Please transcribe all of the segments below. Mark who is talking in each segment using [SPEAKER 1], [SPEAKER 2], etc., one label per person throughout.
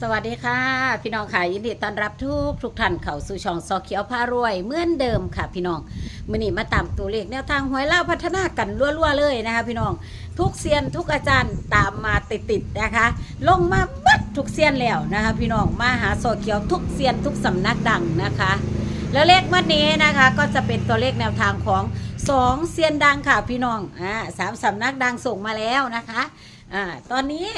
[SPEAKER 1] สวัสดีค่ะ พี่น้องค่ะยินดีต้อนรับทุกทุกท่านเข้าสู่ช่องซอเขียวพารวย เหมือนเดิมค่ะ พี่น้องมื่อนี้มาตามตัวเลขแนวทางหวยเล่าพัฒนากันรัวๆเลยนะคะ พี่น้องทุกเซียนทุกอาจารย์ตามมาติดๆนะคะ ลงมาบัดทุกเซียนแล้วนะคะ พี่น้องมาหาซอเขียวทุกเซียนทุกสำนักดังนะคะ แล้วเลขวันนี้นะคะ ก็จะเป็นตัวเลขแนวทางของสองเซียนดังค่ะพี่น้องอ่าสามสำนักดังส่งมาแล้วนะคะอ่าตอนนี้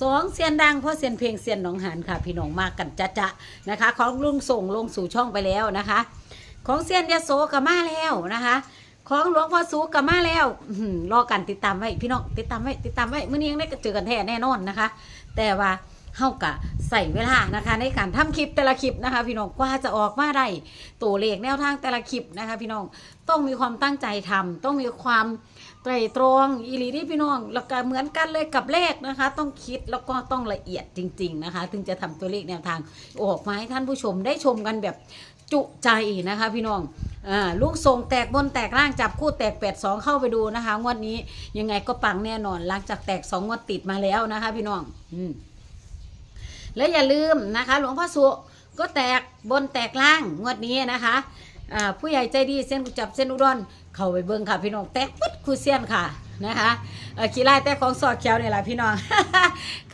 [SPEAKER 1] สองเซียนดังเพราะเซียนเพลงเซียนหนองหานค่ะ พี่น้องมากกันจะจะนะคะ ของลุงส่งลงสู่ช่องไปแล้วนะคะ ของเซียนยโสกับมาแล้วนะคะ ของหลวงพ่อสูกับมาแล้วรอกันติดตามไว้พี่น้องติดตามไว้ติดตามไว้เมื่อนี้ยังได้เจอกันแท้แน่นอนนะคะ แต่ว่าเฮากะใส่เวลานะคะ ในการทำคลิปแต่ละคลิปนะคะ พี่น้องกว่าจะออกมาได้ตัวเลขแนวทางแต่ละคลิปนะคะ พี่น้องต้องมีความตั้งใจทำต้องมีความ ไตรตรองอีหลีที่พี่น้องแล้วก็เหมือนกันเลยกับเลขนะคะ ต้องคิดแล้วก็ต้องละเอียดจริง ๆนะคะ ถึงจะทำตัวเลขแนวทางออกมาให้ท่านผู้ชมได้ชมกันแบบจุใจนะคะ พี่น้องอลูกทรงแตกบนแตกล่างจับคู่แตกแปดสองเข้าไปดูนะคะ งวดนี้ยังไงก็ปังแน่นอนหลังจากแตกสองงวดติดมาแล้วนะคะ พี่น้องอืมและอย่าลืมนะคะ หลวงพ่อสุก็แตกบนแตกล่างงวดนี้นะคะ อ่าผู้ใหญ่ใจดีเส้นกุจับเส้นอุดรเข้าไปเบิ่งค่ะ พี่น้องแตกปึ๊ดคูเซียนค่ะนะคะขี้ไล่แต่ของสอดเขียวนี่แหละพี่น้อง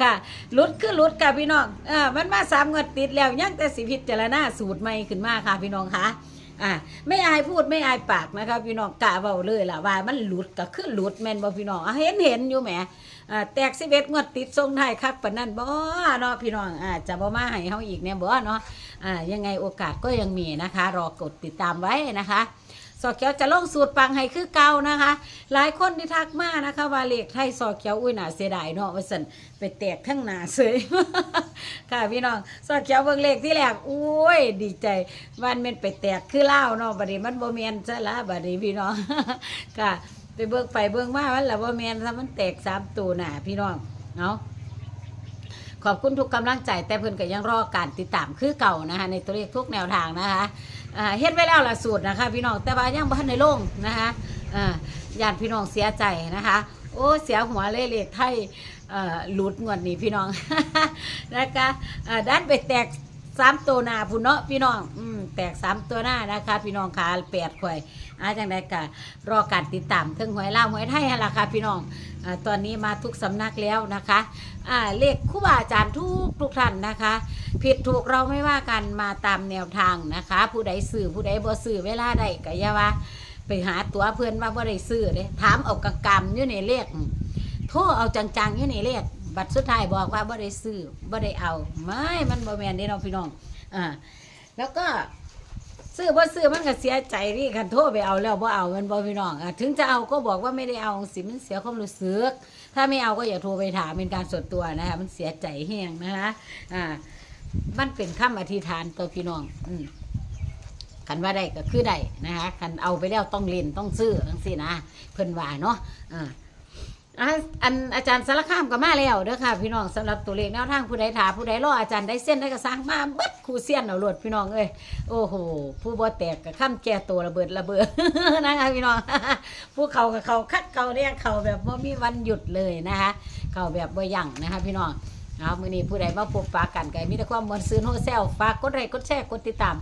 [SPEAKER 1] ค่ะลุดคือลุดค่ะพี่น้องเออมันมาสามเงินติดแล้วยังแต่สิพิจารณาสูตรใหม่ขึ้นมาค่ะพี่น้องค่ะ อ่าไม่อายพูดไม่อายปากนะคะพี่น้องกะเบาเลยล่ะว่ามันหลุดก็คือหลุดแม่นบ่พี่น้องเห็นเห็นอยู่แหมอ่าแตกสิเอ็ดงวดติดทรงไทายคักปานนั้นบ่เนาะพี่น้องอาจะบ่มาให้เฮาอีกเนี่ยบ่เนาะอ่ายังไงโอกาสก็ยังมีนะคะ รอกดติดตามไว้นะคะ สอเขียวจะลงสูตรปังให้คือเก่านะคะ หลายคนที่ทักมานะคะ ว่าเลขไทยสอเขียวอุ้ยหนาเสียดายเนาะว่าสันไปแตกทั้งหนาเสยค่ะพี่น้องสอเขียวเบิ่งเลขที่แรกอุ้ยดีใจวันเป็นไปแตกคือเล่าเนาะบัดนี้มันโบ่แม่นซะละบัดนี้พี่น้องค่ะ ไปเบิ่งไปเบิ่งมามันละโบ่แม่นซะมันแตกสามตัวหนาพี่น้องเนาะ ขอบคุณทุกกำลังใจ แต่เพิ่นก็ยังรอการติดตามคือเก่านะคะ ในตัวเลขทุกแนวทางนะคะอ่าเฮ็ดไว้แล้วล่ะสูตรนะคะ พี่น้องแต่ว่ายังบ่ทันได้ลงนะคะอ่าญาติพี่น้องเสียใจนะคะ โอ้เสียหัวเลยเลขไทยเอ่อหลุดงวดนี้พี่น้อง นะคะอ่าด้านไปแตก สามตัวหน้าพุ่นเนาะพี่น้อง อืมแตกสามตัวหน้านะคะ พี่น้องขาแปดข่อยอาจังไดก็รอการติดตามถึงหวยล่าวหวยไทยหั่นล่ะค่ะพี่น้องอตอนนี้มาทุกสำนักแล้วนะคะอ่าเลขครูบาอาจารย์ทุกทุกท่านนะคะ ผิดถูกเราไม่ว่ากันมาตามแนวทางนะคะ ผู้ใดซื้อผู้ใดบ่ซื้อเวลาใดก็อย่าว่าไปหาตัวเพื่อนว่าบ่ได้ซื้อเด้ถามเอากกำอยู่ในเลขโทรเอาจังๆอยู่ในเลข บัตรสุดท้ายบอกว่าบ่ได้ซื้อบ่ได้เอาไม่มันบ่แมนเด้เนาะพี่น้องอ่าแล้วก็ซื้อบ่ซื้อมันก็เสียใจที่คันโทรไปเอาแล้วบ่เอามันบ่พี่น้องอะถึงจะเอาก็บอกว่าไม่ได้เอาสิมันเสียความรู้สึก ถ้าไม่เอาก็อย่าโทรไปถามเป็นการส่วนตัวนะคะมันเสียใจแห้งนะคะอ่ามันเป็นคำอธิษฐานตัวพี่น้อง อืมคันว่าได้ก็คือได้นะคะคันเอาไปแล้วต้องเล่นต้องซื้อทั้งสินะเพิ่นว่าเนาะอ่า อะอันอาจารย์สารคามก็มาแล้วเด้อค่ะ พี่น้องสำหรับตัวเลขแนวทางผู้ใดถามผู้ใดรออาจารย์ได้เส้นได้กระสังมาเบัดครูเสียนเอาหลดพี่น้องเอ้ยโอ้โหผู้บ่แตกกับข้ามแก่ตัวระเบิดระเบิด นะคะพี่น้อง ผู้เขากับเขาคัดเขาเรียกเขาแบบว่ามีวันหยุดเลยนะคะ เขาแบบบ่ยั่งนะคะ พี่น้อง เอามือนี้ผู้ใดมาพบปะกันก็ให้มีแต่ความมวลซื่นโฮแซลฝากกดไลค์กดแชร์กดติดตาม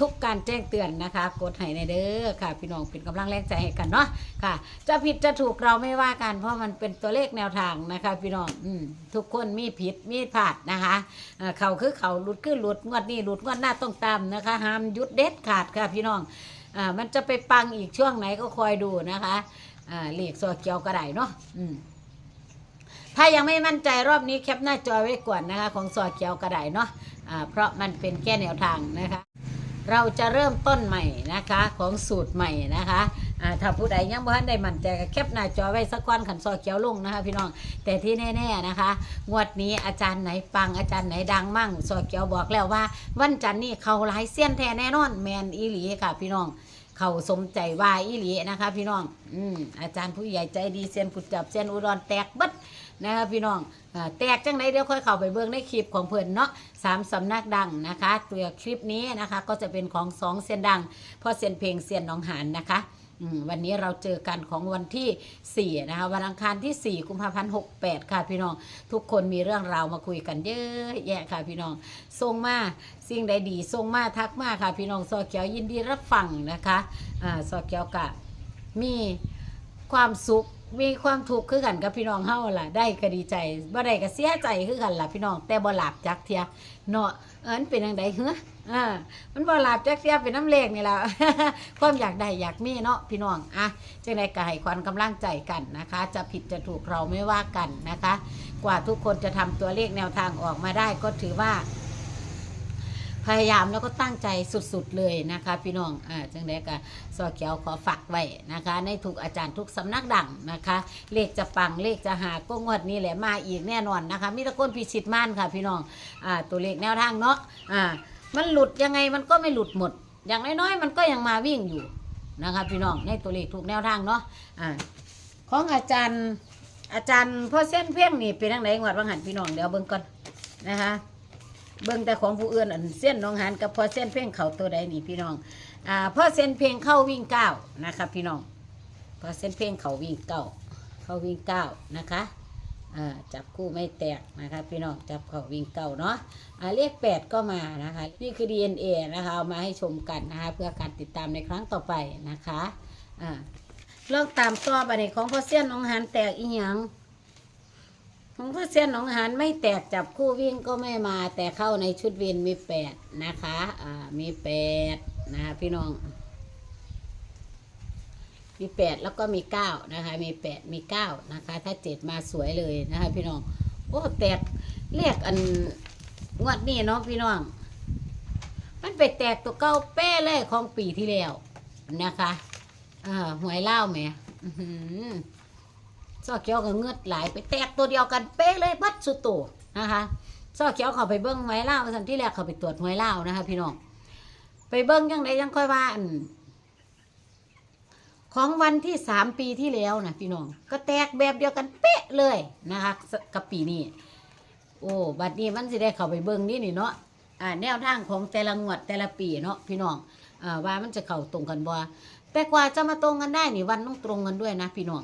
[SPEAKER 1] ทุกการแจ้งเตือนนะคะ กดให้ในเด้อค่ะ พี่น้องเป็นกำลังแรงใจให้กันเนาะค่ะ จะผิดจะถูกเราไม่ว่ากัน เพราะมันเป็นตัวเลขแนวทางนะคะ พี่น้องอืมทุกคนมีผิดมีพลาดนะคะอ่าเขาคือเขาหลุดคือหลุดงวดนี้หลุดงวดหน้าต้องตามนะคะห้ามหยุดเด็ดขาดค่ะ พี่น้องอ่ามันจะไปปังอีกช่วงไหนก็คอยดูนะคะอ่าเลขโซเกียวก็ได้เนาะอืม ถ้ายังไม่มั่นใจรอบนี้แคปหน้าจอไว้ก่อนนะคะ ของสอเขียวกระไดเนาะอ่าเพราะมันเป็นแค่แนวทางนะคะ เราจะเริ่มต้นใหม่นะคะของสูตรใหม่นะคะถ้าผู้ใดยังบ่ทันได้มั่นใจก็แคปหน้าจอไว้สักก้อนขันซอเขียวลงนะคะ พี่น้องแต่ที่แน่ๆนะคะ งวดนี้อาจารย์ไหนปังอาจารย์ไหนดังมั่งซอเขียวบอกแล้วว่า วันจันทร์นี่เขาหลายเสี้ยนแท้แน่นอนแมนอีหลีค่ะพี่น้อง เขาสมใจว่าอีหลีนะคะ พี่น้องอืมอาจารย์ผู้ใหญ่ใจดีเซียนกุดจับเซียนอุดรแตกบัดนะคะพี่น้องแตกจังไรเดี๋ยวค่อยเข้าไปเบิ่งในคลิปของเพื่อนเนาะสามสำนักดังนะคะตัวคลิปนี้นะคะ ก็จะเป็นของสองเซียนดังพ่อเซียนเพลงเซียนน้องหานนะคะ วันนี้เราเจอกันของวันที่4นะคะวันอังคารที่ 4 กุมภาพันธ์68 ค่ะพี่น้อง ทุกคนมีเรื่องราวมาคุยกันเยอะแยะค่ะพี่น้องส่งมาสิ่งใดดีส่งมาทักมาค่ะพี่น้องซอเขียวยินดีรับฟังนะคะอ่าซอเขียวกะมีความสุข มีความทุกข์คือกันกับพี่น้องเฮาล่ะ ได้ก็ดีใจบ่ได้ก็เสียใจคือกันล่ะพี่น้องแต่บ่หลับจักเทียเนาะเอิ้นเป็นจังไดเฮ้ออ่ามันบ่หลับจักเทียเป็นน้ำเลขนี่ล่ะ ความอยากได้อยากมีเนาะพี่น้องอะจังไดก็ให้ควรกำลังใจกันนะคะ จะผิดจะถูกเราไม่ว่ากันนะคะ กว่าทุกคนจะทำตัวเลขแนวทางออกมาได้ก็ถือว่า พยายามแล้วก็ตั้งใจสุดๆเลยนะคะพี่น้องอ่าจังไดก็ซอเขียวขอฝากไว้นะคะ ในทุกอาจารย์ทุกสำนักดังนะคะ เลขจะปังเลขจะหาก็งวดนี้แหละมาอีกแน่นอนนะคะมีตะก้นพิชิตม่านค่ะพี่น้องอ่าตัวเลขแนวทางเนาะอ่ามันหลุดยังไงมันก็ไม่หลุดหมด อย่างน้อยๆมันก็ยังมาวิ่งอยู่นะคะพี่น้องในตัวเลขทุกแนวทางเนาะอ่าของอาจารย์อาจารย์พ่อเส้นเพียงนี่เป็นทางไหนงวดบางหันพี่น้องเดี๋ยวเบิ่งก่อนนะคะ เบิ่งแต่ของผู้อื่นอันเส้นน้องหันกับพอเส้นเพ่งเข่าตัวใดนี่พี่น้องอ่าพอเส้นเพ่งเข้าวิ่งเก้านะคะพี่น้องพอเส้นเพ่งเขาวิ่งเก้าเข้าวิ่งเก้านะคะอ่าจับคู่ไม่แตกนะคะพี่น้องจับเขาวิ่งเก้าเนาะอ่าเลขแปดก็มานะคะนี่คือ DNA นะคะเอามาให้ชมกันนะคะเพื่อการติดตามในครั้งต่อไปนะคะอ่าลองตามต่อไปในของพอเส้นน้องหันแตกอีหยัง ของพ่อเส้นหนองหานไม่แตกจับคู่วิ่งก็ไม่มา แต่เข้าในชุดเวินมีแปดนะคะอ่ามีแปดนะคะพี่น้อง มีแปดแล้วก็มีเก้านะคะ มีแปดมีเก้านะคะ ถ้าเจ็ดมาสวยเลยนะคะ พี่น้องโอ้แตกเรียกอันงวดนี้เนาะพี่น้อง มันไปแตกตัวเก้าเป้เลยของปีที่แล้วนะคะอ่าหวยเล่าไหมอือ ซอเขียวก็เงือดไหลายไปแตกตัวเดียวกันเป๊ะเลยบัดสุดโตวนะคะซอเขียวเขาไปเบิ้งหวยเล่าวสันที่แรกเขาไปตรวจหวยเล่านะคะ พี่น้องไปเบิ้งยังไงยังค่อยว่าอันของวันที่สามปีที่แล้วนะพี่น้อง ก็แตกแบบเดียวกันเป๊ะเลยนะคะกับปีนี้โอ้บัดนี้มันสิได้เข้าไปเบิ้งนี่นี่เนาะอ่าแนวทางของแต่ละงวดแต่ละปีเนาะพี่น้องอ่าว่ามันจะเข้าตรงกันบ่แต่กว่าจะมาตรงกันได้นี่วันต้องตรงกันด้วยนะพี่น้อง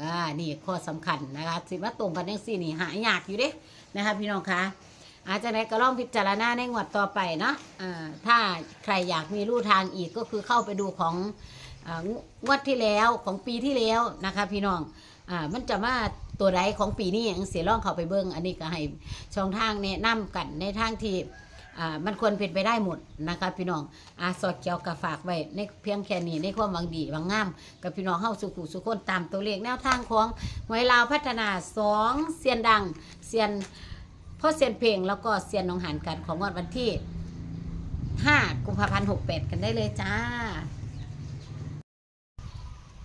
[SPEAKER 1] อ่านี่ข้อสำคัญนะคะสิว่าตรงกันยังสี่นี่หายากอยู่เด้นะคะพี่น้องคะอาจจะไหนก็ลองพิจารณาในงวดต่อไปเนาะอ่าถ้าใครอยากมีลู่ทางอีกก็คือเข้าไปดูขององงวดที่แล้วของปีที่แล้วนะคะ พี่น้องอ่ามันจะมาตัวใดของปีนี้ยังเสียร่องเข้าไปเบิ้งอันนี้ก็ให้ช่องทางแนะนำกันในทางที่ อ่ามันควรเป็นไปได้หมดนะคะพี่น้องอาสอดเกี่ยวกับฝากไว้ในเพียงแค่นี้ในความหวังดีหวังงาม กับพี่น้องเฮาสุขุสุขคนตามตัวเลขแนวทางของหวยลาวพัฒนาสองเซียนดังเซียนพ่อเซียนเพลงแล้วก็เซียนหนองหานกันของงวดวันที่5กุมภาพันธ์68กันได้เลยจ้า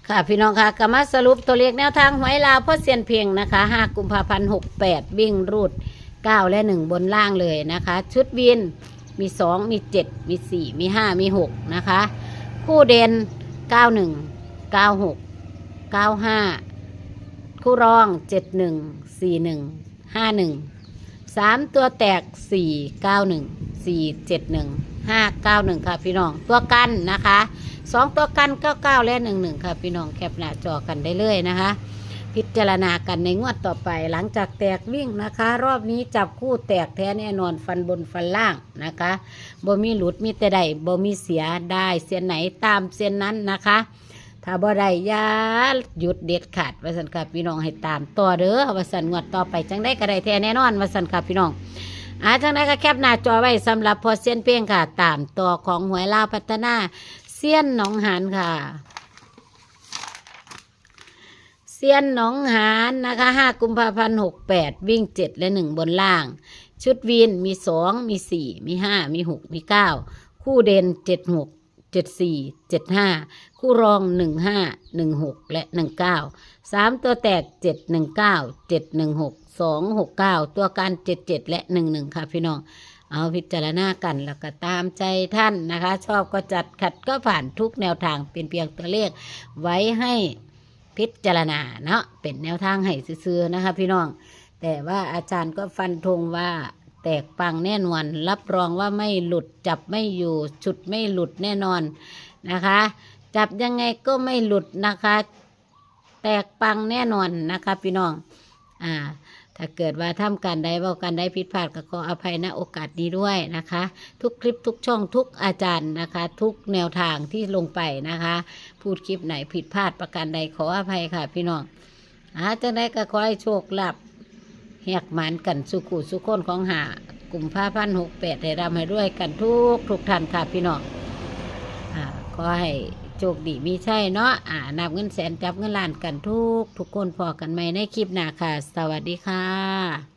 [SPEAKER 1] ค่ะพี่น้องค่ะก็มาสรุปตัวเลขแนวทางหวยลาวพ่อเซียนเพลงนะคะ5กุมภาพันธ์68วิ่งรูด 9 และ 1 บนล่างเลยนะคะ ชุดวินมี 2 มี 7 มี 4 มี 5 มี 6 นะคะ คู่เด่น 91 96 95 คู่รอง 71 41 51 3 ตัวแตก 4 91 4 71 5 91 ค่ะพี่น้องตัวกันนะคะ 2 ตัวกัน 99 และ 11 ค่ะพี่น้องแคปหน้าจอกันได้เลยนะคะ พิจารณากันในงวดต่อไป หลังจากแตกวิ่งนะคะ รอบนี้จับคู่แตกแท้แน่นอนฟันบนฟันล่างนะคะบ่มีหลุดมีแต่ใดบ่มีเสียได้เส้นไหนตามเส้นนั้นนะคะถ้าบ่ได้ยาหยุดเด็ดขาดว่าสันค่ะพี่น้องให้ตามต่อเด้อว่าสันงวดต่อไปจังได้ก็ได้แท้แน่นอนว่าสันค่ะพี่น้องอาจังได้ก็แคปหน้าจอไว้สำหรับพอเส้นเพียงค่ะ ตามต่อของหวยลาวพัฒนาเสี้ยนหนองหานค่ะ ซียนหนองหานนะคะห้ากุมภาพันธ์หกแปดวิ่งเจ็ดและหนึ่งบนล่าง ชุดวินมีสองมีสี่มีห้ามีหกมีเก้าคู่เด่นเจ็ดหกเจ็ดสี่เจ็ดห้าคู่รองหนึ่งห้าหนึ่งหกและหนึ่งเก้าสามตัวแตกเจ็ดหนึ่งเก้าเจ็ดหนึ่งหกสองหกเก้าตัวการเจ็ดเจ็ดและหนึ่งหนึ่งค่ะพี่น้อง เอาพิจารณากันแล้วก็ตามใจท่านนะคะ ชอบก็จัดขัดก็ผ่านทุกแนวทางเป็นเพียงตัวเลขไว้ให้ พิจารณาเนาะเป็นแนวทางให้ซื้อๆนะคะ พี่น้อง แต่ว่าอาจารย์ก็ฟันธงว่าแตกปังแน่นอนรับรองว่าไม่หลุดจับไม่อยู่ฉุดไม่หลุดแน่นอนนะคะ จับยังไงก็ไม่หลุดนะคะ แตกปังแน่นอนนะคะพี่น้องอ่าถ้าเกิดว่าทำการใดเว้าการใดผิดพลาดก็ขออภัยณโอกาสนี้ด้วยนะคะ ทุกคลิปทุกช่องทุกอาจารย์นะคะ ทุกแนวทางที่ลงไปนะคะ พูดคลิปไหนผิดพลาดประการใดขออภัยค่ะพี่น้องอาจังได้ก็ขอให้โชคลาภแหกหมานกันสุขุสุขคนของหากลุ่มผ้าพันหกแปดให้รำให้ด้วยกันทุกทุกท่านค่ะพี่น้องอ่าขอให้โชคดีมีใช่เนาะอ่านับเงินแสนจับเงินล้านกันทุกทุกคนพอกันไหมในคลิปหน้าค่ะ สวัสดีค่ะ